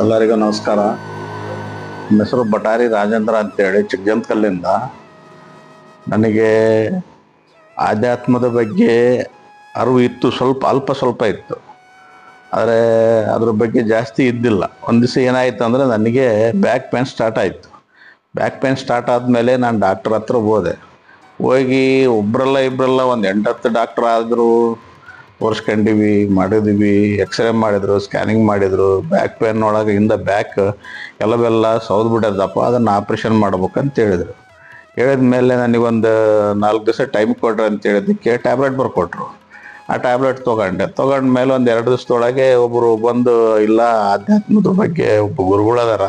ಎಲ್ಲರಿಗೂ ನಮಸ್ಕಾರ. ನನ್ನ ಹೆಸರು ಬಟಾರಿ ರಾಜೇಂದ್ರ ಅಂತೇಳಿ, ಚಿಕ್ಕಜಂತಕಲ್ಲಿಂದ. ನನಗೆ ಆಧ್ಯಾತ್ಮದ ಬಗ್ಗೆ ಅರಿವು ಇತ್ತು, ಸ್ವಲ್ಪ, ಅಲ್ಪ ಸ್ವಲ್ಪ ಇತ್ತು. ಆದರೆ ಅದ್ರ ಬಗ್ಗೆ ಜಾಸ್ತಿ ಇದ್ದಿಲ್ಲ. ಒಂದು ದಿವಸ ಏನಾಯ್ತು ಅಂದರೆ ನನಗೆ ಬ್ಯಾಕ್ ಪೇನ್ ಸ್ಟಾರ್ಟ್ ಆಯಿತು. ಬ್ಯಾಕ್ ಪೇನ್ ಸ್ಟಾರ್ಟ್ ಆದಮೇಲೆ ನಾನು ಡಾಕ್ಟ್ರ್ ಹತ್ರ ಹೋದೆ. ಹೋಗಿ ಒಬ್ರಲ್ಲ ಇಬ್ಬರಲ್ಲ ಒಂದು ಎಂಟತ್ತು ಡಾಕ್ಟ್ರ್ ಆದರೂ ತೋರಿಸ್ಕೊಂಡಿವಿ, ಮಾಡಿದ್ವಿ ಎಕ್ಸ್ರೇ ಮಾಡಿದ್ರು ಸ್ಕ್ಯಾನಿಂಗ್ ಮಾಡಿದ್ರು ಬ್ಯಾಕ್ ಪೇನ್ ಒಳಗೆ ಹಿಂದೆ ಬ್ಯಾಕ್ ಎಲ್ಲವೆಲ್ಲ ಸೌದು ಬಿಡೋದಪ್ಪ ಅದನ್ನು ಆಪ್ರೇಷನ್ ಮಾಡ್ಬೇಕಂತ ಹೇಳಿದರು. ಹೇಳಿದ ಮೇಲೆ ನನಗೊಂದು ನಾಲ್ಕು ದಿವಸ ಟೈಮ್ ಕೊಡ್ರಿ ಅಂತ ಹೇಳಿದ್ದಕ್ಕೆ ಟ್ಯಾಬ್ಲೆಟ್ ಬರ್ಕೊಟ್ರು. ಆ ಟ್ಯಾಬ್ಲೆಟ್ ತೊಗೊಂಡೆ. ತೊಗೊಂಡ ಮೇಲೆ ಒಂದು ಎರಡು ದಿವಸದೊಳಗೆ ಒಬ್ಬರು ಬಂದು, ಇಲ್ಲ, ಆಧ್ಯಾತ್ಮದ ಬಗ್ಗೆ ಒಬ್ಬ ಗುರುಗಳದಾರ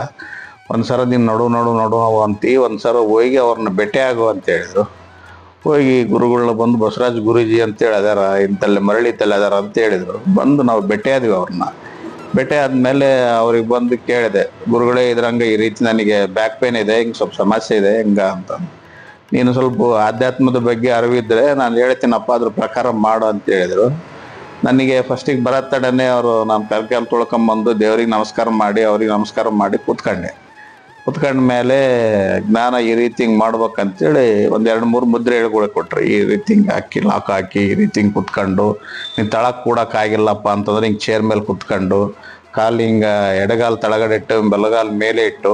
ಒಂದು ಸಲ ನೀನು ನಡು ನಡು ನಡು ಅಂತಿ ಒಂದು ಸಲ ಹೋಗಿ ಅವ್ರನ್ನ ಭೇಟಿ ಆಗು ಅಂತ ಹೇಳಿದ್ರು. ಹೋಗಿ ಗುರುಗಳನ್ನ ಬಂದು ಬಸವರಾಜ್ ಗುರೂಜಿ ಅಂತೇಳಿ ಅದಾರ ಇಂತಲ್ಲಿ ಮರಳಿ ತಲೆ ಅದಾರ ಅಂತ ಹೇಳಿದ್ರು. ಬಂದು ನಾವು ಭೇಟಿ ಆದ್ವಿ ಅವ್ರನ್ನ. ಭೇಟಿ ಆದ್ಮೇಲೆ ಅವ್ರಿಗೆ ಬಂದು ಕೇಳಿದೆ, ಗುರುಗಳೇ ಇದ್ರಂಗೆ ಈ ರೀತಿ ನನಗೆ ಬ್ಯಾಕ್ ಪೇನ್ ಇದೆ, ಹಿಂಗೆ ಸ್ವಲ್ಪ ಸಮಸ್ಯೆ ಇದೆ, ಹಿಂಗ ಅಂತ. ನೀನು ಸ್ವಲ್ಪ ಆಧ್ಯಾತ್ಮದ ಬಗ್ಗೆ ಅರಿವಿದ್ರೆ ನಾನು ಹೇಳ್ತೀನಪ್ಪ ಅದ್ರ ಪ್ರಕಾರ ಮಾಡು ಅಂತ ಹೇಳಿದರು. ನನಗೆ ಫಸ್ಟಿಗೆ ಬರತ್ತಡನೆ ಅವರು, ನಾನು ಕರ್ಕಲ್ ತೊಳ್ಕೊಂಬಂದು ದೇವ್ರಿಗೆ ನಮಸ್ಕಾರ ಮಾಡಿ, ಅವ್ರಿಗೆ ನಮಸ್ಕಾರ ಮಾಡಿ ಕೂತ್ಕೊಂಡೆ. ಕುತ್ಕೊಂಡ ಮೇಲೆ ಜ್ಞಾನ ಈ ರೀತಿ ಹಿಂಗೆ ಮಾಡ್ಬೇಕಂತೇಳಿ ಒಂದ್ ಎರಡು ಮೂರು ಮುದ್ರೆ ಹೇಳ್ಕೊಳೆ ಕೊಟ್ರಿ. ಈ ರೀತಿ ಹಿಂಗೆ ಹಾಕಿ, ಲಾಕ್ ಹಾಕಿ, ಈ ರೀತಿ ಕುತ್ಕೊಂಡು, ನೀನು ತಳಕ್ ಕೂಡಕ್ ಆಗಿಲ್ಲಪ್ಪ ಅಂತಂದ್ರೆ ಹಿಂಗೆ ಚೇರ್ ಮೇಲೆ ಕುತ್ಕೊಂಡು, ಕಾಲು ಹಿಂಗೆ ಎಡಗಾಲ್ ತಳಗಡೆ ಇಟ್ಟು, ಬೆಲಗಾಲು ಮೇಲೆ ಇಟ್ಟು,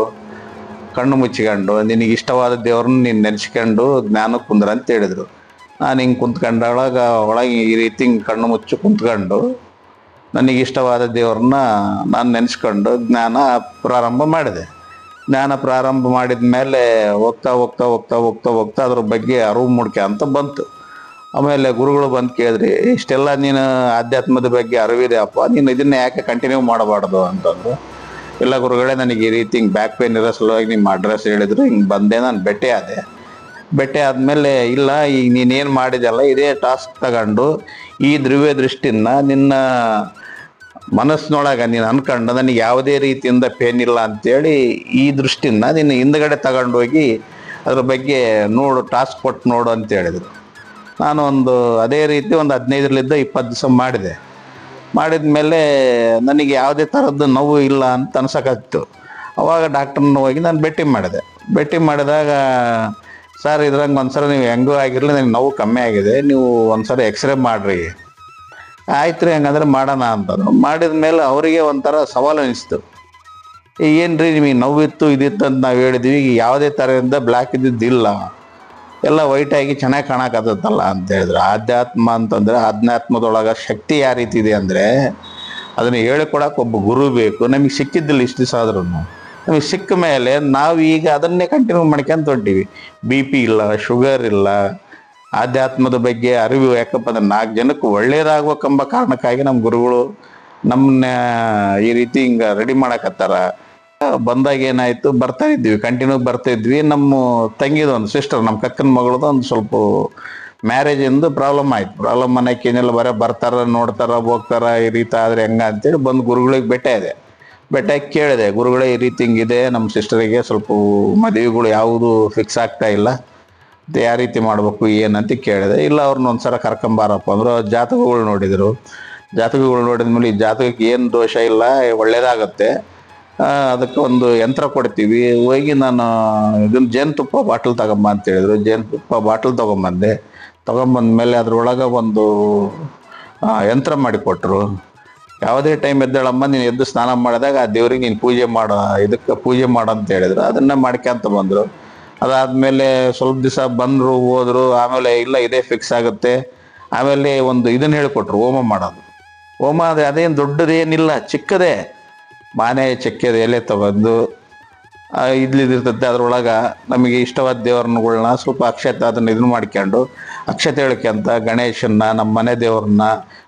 ಕಣ್ಣು ಮುಚ್ಚಿಕೊಂಡು, ನಿನಗೆ ಇಷ್ಟವಾದ ದೇವ್ರನ್ನ ನೀನು ನೆನೆಸ್ಕೊಂಡು ಜ್ಞಾನ ಕುಂದ್ರ ಅಂತ ಹೇಳಿದ್ರು. ನಾನು ಹಿಂಗೆ ಕುಂತ್ಕೊಂಡೊಳಗ ಒಳಗೆ ಈ ರೀತಿ ಹಿಂಗೆ ಕಣ್ಣು ಮುಚ್ಚಿ ಕುಂತ್ಕೊಂಡು, ನನಗೆ ಇಷ್ಟವಾದ ದೇವ್ರನ್ನ ನಾನು ನೆನೆಸ್ಕೊಂಡು ಜ್ಞಾನ ಪ್ರಾರಂಭ ಮಾಡಿದೆ. ಜ್ಞಾನ ಪ್ರಾರಂಭ ಮಾಡಿದ ಮೇಲೆ ಹೋಗ್ತಾ ಹೋಗ್ತಾ ಹೋಗ್ತಾ ಹೋಗ್ತಾ ಹೋಗ್ತಾ ಅದ್ರ ಬಗ್ಗೆ ಅರಿವು ಮೂಡ್ಕೆ ಅಂತ ಬಂತು. ಆಮೇಲೆ ಗುರುಗಳು ಬಂದು ಕೇಳಿದ್ರಿ, ಇಷ್ಟೆಲ್ಲ ನೀನು ಆಧ್ಯಾತ್ಮದ ಬಗ್ಗೆ ಅರಿವಿದೆ ಅಪ್ಪ ನೀನು ಇದನ್ನ ಯಾಕೆ ಕಂಟಿನ್ಯೂ ಮಾಡಬಾರ್ದು ಅಂತಂದ್ರು. ಇಲ್ಲ ಗುರುಗಳೇ, ನನಗೆ ಈ ರೀತಿ ಹಿಂಗೆ ಬ್ಯಾಕ್ ಪೇನ್ ಇರೋ ಸಲುವಾಗಿ ನಿಮ್ಮ ಅಡ್ರೆಸ್ ಹೇಳಿದ್ರು, ಹಿಂಗೆ ಬಂದೆ, ನಾನು ಭೇಟಿ ಆದೆ. ಭೇಟಿ ಆದಮೇಲೆ, ಇಲ್ಲ, ಈಗ ನೀನೇನು ಮಾಡಿದೆಲ್ಲ ಇದೇ ಟಾಸ್ಕ್ ತಗೊಂಡು ಈ ದ್ರವ್ಯ ದೃಷ್ಟಿನ ನಿನ್ನ ಮನಸ್ಸಿನೊಳಗ ನೀನು ಅನ್ಕೊಂಡು ನನಗೆ ಯಾವುದೇ ರೀತಿಯಿಂದ ಪೇನ್ ಇಲ್ಲ ಅಂತೇಳಿ ಈ ದೃಷ್ಟಿನ ನಿನ್ನ ಹಿಂದ್ಗಡೆ ತಗೊಂಡೋಗಿ ಅದ್ರ ಬಗ್ಗೆ ನೋಡು ಟಾಸ್ಕ್ ಕೊಟ್ಟು ನೋಡು ಅಂತ ಹೇಳಿದರು ನಾನು ಒಂದು ಅದೇ ರೀತಿ ಒಂದು ಹದಿನೈದರಲ್ಲಿದ್ದ ಇಪ್ಪತ್ತು ದಿವಸ ಮಾಡಿದೆ. ಮಾಡಿದ ಮೇಲೆ ನನಗೆ ಯಾವುದೇ ಥರದ್ದು ನೋವು ಇಲ್ಲ ಅಂತ ಅನ್ಸಕತ್ತು ಅವಾಗ ಡಾಕ್ಟ್ರನ್ನ ಹೋಗಿ ನಾನು ಭೇಟಿ ಮಾಡಿದೆ. ಭೇಟಿ ಮಾಡಿದಾಗ, ಸರ್, ಇದ್ರಂಗೆ ಒಂದ್ಸಲ ನೀವು ಹೆಂಗೂ ಆಗಿರಲಿ ನನಗೆ ನೋವು ಕಮ್ಮಿ ಆಗಿದೆ. ನೀವು ಒಂದು ಸಲ ಎಕ್ಸ್ರೇ ಮಾಡಿರಿ. ಆಯ್ತು ರೀ ಹಂಗಂದ್ರೆ ಮಾಡೋಣ ಅಂತಂದ್ರು ಮಾಡಿದ ಮೇಲೆ ಅವರಿಗೆ ಒಂಥರ ಸವಾಲು ಅನಿಸ್ತು. ಏನು ರೀ ನಿಮಗೆ ನೋವಿತ್ತು, ಇದಿತ್ತು ಅಂತ ನಾವು ಹೇಳಿದ್ವಿ ಈಗ ಯಾವುದೇ ಥರದಿಂದ ಬ್ಲ್ಯಾಕ್ ಇದ್ದಿದ್ದಿಲ್ಲ ಎಲ್ಲ ವೈಟಾಗಿ ಚೆನ್ನಾಗಿ ಕಾಣಕತ್ತಲ್ಲ ಅಂತ ಹೇಳಿದ್ರು. ಆಧ್ಯಾತ್ಮ ಅಂತಂದರೆ ಆಧ್ಯಾತ್ಮದೊಳಗೆ ಶಕ್ತಿ ಯಾವ ರೀತಿ ಇದೆ ಅಂದರೆ, ಅದನ್ನು ಹೇಳಿಕೊಡಕ್ಕೆ ಒಬ್ಬ ಗುರು ಬೇಕು. ನಮಗೆ ಸಿಕ್ಕಿದ್ದಿಲ್ಲ ಇಷ್ಟು ದಿವಸ ಆದ್ರೂ ನಮಗೆ ಸಿಕ್ಕ ಮೇಲೆ ನಾವು ಈಗ ಅದನ್ನೇ ಕಂಟಿನ್ಯೂ ಮಾಡ್ಕೊಂತ ಹೊಂಟೀವಿ. ಬಿ ಪಿ ಇಲ್ಲ ಶುಗರ್ ಇಲ್ಲ ಆಧ್ಯಾತ್ಮದ ಬಗ್ಗೆ ಅರಿವು ಯಾಕಪ್ಪ ಅಂದ್ರೆ ನಾಲ್ಕು ಜನಕ್ಕೆ ಒಳ್ಳೇದಾಗ್ಬೇಕೆಂಬ ಕಾರಣಕ್ಕಾಗಿ ನಮ್ಮ ಗುರುಗಳು ನಮ್ಮನ್ನ ಈ ರೀತಿ ಹಿಂಗೆ ರೆಡಿ ಮಾಡಕತ್ತಾರ. ಬಂದಾಗ ಏನಾಯ್ತು? ಬರ್ತಾ ಇದ್ವಿ ಕಂಟಿನ್ಯೂ ಬರ್ತಾ ಇದ್ವಿ. ನಮ್ಮ ತಂಗಿದ ಒಂದು ಸಿಸ್ಟರ್ ನಮ್ಮ ಕಕ್ಕನ ಮಗಳದು ಒಂದು ಸ್ವಲ್ಪ ಮ್ಯಾರೇಜ್ ಇಂದು ಪ್ರಾಬ್ಲಮ್ ಆಯ್ತು. ಪ್ರಾಬ್ಲಮ್ ಮನೆಗೆ ಏನೆಲ್ಲ, ಬರ ಬರ್ತಾರ, ನೋಡ್ತಾರ, ಹೋಗ್ತಾರ, ಈ ರೀತಿ ಆದ್ರೆ ಹೆಂಗ ಅಂತೇಳಿ ಬಂದು ಗುರುಗಳಿಗೆ ಬೆಟ್ಟ ಇದೆ. ಬೆಟ್ಟ ಕೇಳಿದೆ, ಗುರುಗಳೇ ಈ ರೀತಿ ಹಿಂಗಿದೆ, ನಮ್ಮ ಸಿಸ್ಟರಿಗೆ ಸ್ವಲ್ಪ ಮದುವೆಗಳು ಯಾವುದು ಫಿಕ್ಸ್ ಆಗ್ತಾ ಇಲ್ಲ. ಯಾವ ರೀತಿ ಮಾಡ್ಬೇಕು ಏನಂತ ಕೇಳಿದೆ. ಇಲ್ಲ ಅವ್ರನ್ನ ಒಂದ್ಸಲ ಕರ್ಕೊಂಬಾರಪ್ಪ ಅಂದ್ರೆ. ಜಾತಕಗಳು ನೋಡಿದ್ರು. ಜಾತಕಗಳು ನೋಡಿದ ಮೇಲೆ ಈ ಜಾತಕಕ್ಕೆ ಏನು ದೋಷ ಇಲ್ಲ ಒಳ್ಳೇದಾಗತ್ತೆ. ಆ, ಅದಕ್ಕೆ ಒಂದು ಯಂತ್ರ ಕೊಡ್ತೀವಿ. ಹೋಗಿ ನಾನು ಇದನ್ನ ಜೇನುತುಪ್ಪ ಬಾಟಲ್ ತಗೊಂಬ ಅಂತ ಹೇಳಿದ್ರು. ಜೇನುತುಪ್ಪ ಬಾಟಲ್ ತಗೊಂಬಂದೆ. ಮೇಲೆ ಅದರೊಳಗೆ ಒಂದು ಯಂತ್ರ ಮಾಡಿಕೊಟ್ರು ಯಾವುದೇ ಟೈಮ್ ಎದ್ದೇಳಮ್ಮ ನೀನು ಎದ್ದು ಸ್ನಾನ ಮಾಡಿದಾಗ ಆ ದೇವ್ರಿಗೆ ನೀನು ಪೂಜೆ ಮಾಡೋ ಇದಕ್ಕೆ ಪೂಜೆ ಮಾಡು ಅಂತ ಹೇಳಿದ್ರು. ಅದನ್ನ ಮಾಡ್ಕೊಂತ ಬಂದರು. ಅದಾದ್ಮೇಲೆ ಸ್ವಲ್ಪ ದಿವಸ ಬಂದರು, ಹೋದ್ರು, ಆಮೇಲೆ ಇಲ್ಲ, ಇದೇ ಫಿಕ್ಸ್ ಆಗುತ್ತೆ. ಆಮೇಲೆ ಒಂದು ಇದನ್ನ ಹೇಳ್ಕೊಟ್ರು, ಹೋಮ ಮಾಡೋದು. ಹೋಮ ಅದು ಅದೇನು ದೊಡ್ಡದೇನಿಲ್ಲ, ಚಿಕ್ಕದೇ. ಮಾನೆ ಚಕ್ಕೆದ, ಎಲೆ ತಗೊಂಡು ಇದ್ಲಿದಿರ್ತದೆ ಅದ್ರೊಳಗೆ ನಮಗೆ ಇಷ್ಟವಾದ ದೇವ್ರನ್ನಗಳನ್ನ ಸ್ವಲ್ಪ ಅಕ್ಷತೆ ಅದನ್ನ ಇದನ್ನ ಮಾಡ್ಕೊಂಡು, ಅಕ್ಷತೆ ಹೇಳ್ಕೊಂತ ಗಣೇಶನ್ನ, ನಮ್ಮ ಮನೆ ದೇವ್ರನ್ನ,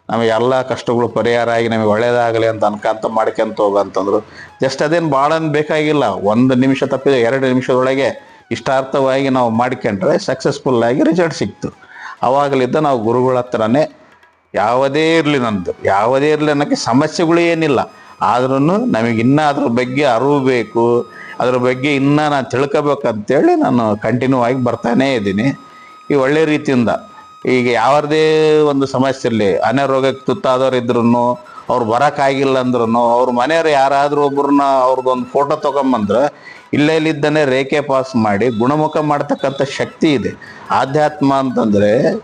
ನಮಗೆ ಎಲ್ಲ ಕಷ್ಟಗಳು ಪರಿಹಾರ ಆಗಿ ನಮಗೆ ಒಳ್ಳೇದಾಗಲಿ ಅಂತ ಅನ್ಕಂತ ಮಾಡ್ಕೊಂತ ಹೋಗಂತಂದ್ರು ಜಸ್ಟ್ ಅದೇನು ಭಾಳ ಬೇಕಾಗಿಲ್ಲ, ಒಂದು ನಿಮಿಷ ತಪ್ಪಿದ ಎರಡು ನಿಮಿಷದೊಳಗೆ ಇಷ್ಟಾರ್ಥವಾಗಿ ನಾವು ಮಾಡ್ಕೊಂಡ್ರೆ ಸಕ್ಸಸ್ಫುಲ್ ಆಗಿ ರಿಸಲ್ಟ್ ಸಿಕ್ತು. ಅವಾಗಲಿದ್ದ ನಾವು ಗುರುಗಳ ಹತ್ರನೇ ಯಾವುದೇ ಇರಲಿ ನಂದು ಯಾವುದೇ ಇರಲಿ ಅನ್ನೋಕ್ಕೆ ಸಮಸ್ಯೆಗಳು ಏನಿಲ್ಲ. ಆದ್ರೂ ನಮಗೆ ಇನ್ನೂ ಅದ್ರ ಬಗ್ಗೆ ಅರಿವು ಬೇಕು, ಅದ್ರ ಬಗ್ಗೆ ಇನ್ನೂ ನಾನು ತಿಳ್ಕೊಬೇಕಂತೇಳಿ ನಾನು ಕಂಟಿನ್ಯೂ ಆಗಿ ಬರ್ತಾನೇ ಇದ್ದೀನಿ. ಈ ಒಳ್ಳೆ ರೀತಿಯಿಂದ ಈಗ ಯಾವ್ದೇ ಒಂದು ಸಮಸ್ಯೆ ಇರಲಿ, ಅನಾರೋಗ್ಯಕ್ಕೆ ತುತ್ತಾದವ್ರು ಇದ್ರು ಅವ್ರು ಬರೋಕ್ಕಾಗಿಲ್ಲ ಅಂದ್ರೂ ಅವ್ರ ಮನೆಯವ್ರು ಯಾರಾದರೂ ಒಬ್ರನ್ನ ಅವ್ರದ್ದೊಂದು ಫೋಟೋ ತಗೊಂಬಂದ್ರೆ ಇಲ್ಲೇಲಿದ್ದಾನೆ ರೇಖೆ ಪಾಸ್ ಮಾಡಿ ಗುಣಮುಖ ಮಾಡ್ತಕ್ಕಂಥ ಶಕ್ತಿ ಇದೆ. ಆಧ್ಯಾತ್ಮ ಅಂತಂದ್ರೆ